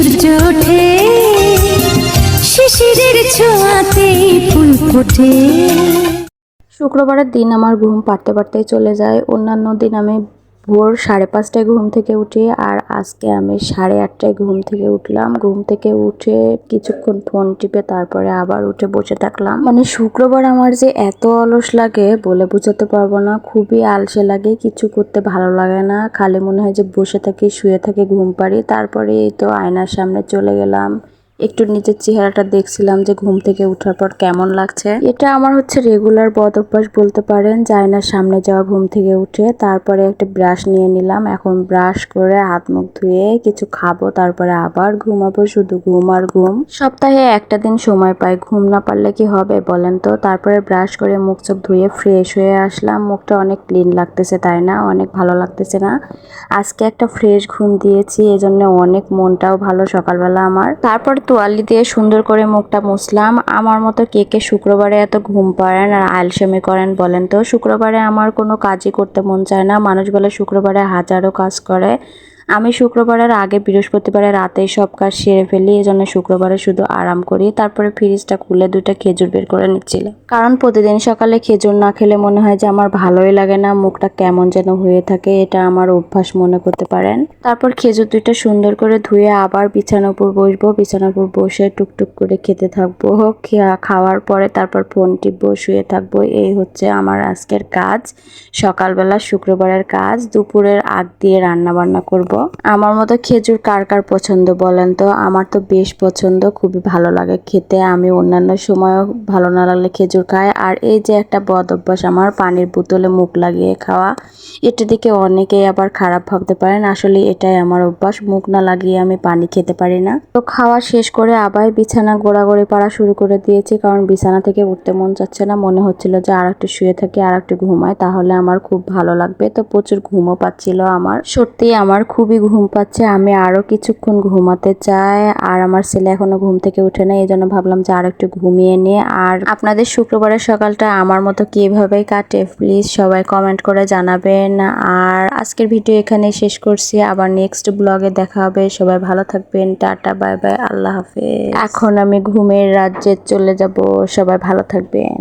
সূর্য ওঠে শিশিরের ছোঁয়াতেই ফুল ফোটে। শুক্রবারের দিন আমার ঘুম পারতে পারতেই চলে যায়। অন্যান্য দিন আমি ভোর সাড়ে পাঁচটায় ঘুম থেকে উঠি আর আজকে আমি সাড়ে আটটায় ঘুম থেকে উঠলাম। ঘুম থেকে উঠে কিছুক্ষণ ফোন টিপে তারপরে আবার উঠে বসে থাকলাম। মানে শুক্রবার আমার যে এত অলস লাগে বলে বোঝাতে পারব না। খুবই আলসে লাগে, কিছু করতে ভালো লাগে না। খালি মনে হয় যে বসে থাকি, শুয়ে থাকি, ঘুম পাড়ি। তারপরে এই তো আয়নার সামনে চলে গেলাম। একটু নিজের চেহারাটা দেখছিলাম যে ঘুম থেকে ওঠার পর কেমন লাগছে। এটা আমার হচ্ছে রেগুলার বদ অভ্যাস বলতে পারেন। না সামনে যাওয়া ঘুম থেকে উঠে তারপরে একটা ব্রাশ নিয়ে নিলাম। এখন ব্রাশ করে হাত মুখ ধুয়ে কিছু খাব, তারপরে আবার ঘুমাবো, শুধু ঘুম আর ঘুম। সপ্তাহে একটা দিন সময় পাই, ঘুম না পারলে কি হবে বলেন তো? তারপরে ব্রাশ করে মুখ চোখ ধুয়ে ফ্রেশ হয়ে আসলাম। মুখটা অনেক ক্লিন লাগতেছে, তাই না? অনেক ভালো লাগতেছে না? আজকে একটা ফ্রেশ ঘুম দিয়েছি, এজন্য অনেক মনটাও ভালো সকালবেলা আমার। তারপর তোয়ালি দিয়ে সুন্দর করে মুখটা মুসলাম আমার মতো কে কে শুক্রবারে এত ঘুম পাড়েন আর আলসেমি করেন বলেন তো? শুক্রবারে আমার কোনো কাজই করতে মন চায় না। মানুষ বলে শুক্রবারে হাজারো কাজ করে। আমি শুক্রবারের আগে বৃহস্পতিবারে রাতে সব কাজ সেরে ফেলি এই জন্য শুক্রবারে শুধু আরাম করি। তারপরে ফ্রিজটা খুলে দুইটা খেজুর বের করে নিচ্ছিলাম। কারণ প্রতিদিন সকালে খেজুর না খেলে মনে হয় যে আমার ভালোই লাগে না, মুখটা কেমন যেন হয়ে থাকে, এটা আমার অভ্যাস মনে করতে পারেন। তারপর খেজুর দুইটা সুন্দর করে ধুয়ে আবার বিছানার উপর বসবো। বিছানার উপর বসে টুকটুক করে খেতে থাকব। খাওয়ার পরে তারপর ফোন টিপবো, শুয়ে থাকব। এই হচ্ছে আমার আজকের কাজ। সকালবেলা শুক্রবারের কাজ। দুপুরের আগ দিয়ে রান্না বান্না করব। আমার মতো খেজুর কার কার পছন্দ বলেন তো? আমার তো বেশ পছন্দ, খুবই ভালো লাগে খেতে। আমি অন্যান্য সময়ও ভালো না লাগলে খেজুর খাই। আর এই যে একটা বদ অভ্যাস, আমার পানির বোতলে মুখ লাগিয়ে খাওয়া, এটা দিকে অনেকেই আবার খারাপ ভাবতে পারেন। আসলে এটাই আমার অভ্যাস, মুখ না লাগিয়ে আমি পানি খেতে পারি না। তো খাওয়া শেষ করে আবার বিছানা গোড়াগড়ি পাড়া শুরু করে দিয়েছি, কারণ বিছানা থেকে উঠতে মন চাচ্ছে না। মনে হচ্ছিল যে আর একটু শুয়ে থাকি আর একটু ঘুমাই, তাহলে আমার খুব ভালো লাগবে। তো প্রচুর ঘুমও পাচ্ছিল আমার। সত্যি আমার খুবই ঘুম পাচ্ছে, আমি আরও কিছুক্ষণ ঘুমাতে চাই। আর আমার ছেলে এখনও ঘুম থেকে উঠে না এই জন্য ভাবলাম যে আর একটু ঘুমিয়ে নিয়ে আর আপনাদের শুক্রবারের সকালটা আমার মতো কীভাবে কাটে, প্লিজ সবাই কমেন্ট করে জানাবেন। আর আজকের ভিডিও এখানে শেষ করছি, আবার নেক্সট ব্লগে দেখা হবে। সবাই ভালো থাকবেন, টাটা, বাই বাই, আল্লাহ হাফেজ। এখন আমি ঘুমের রাজ্যে চলে যাব, সবাই ভালো থাকবেন।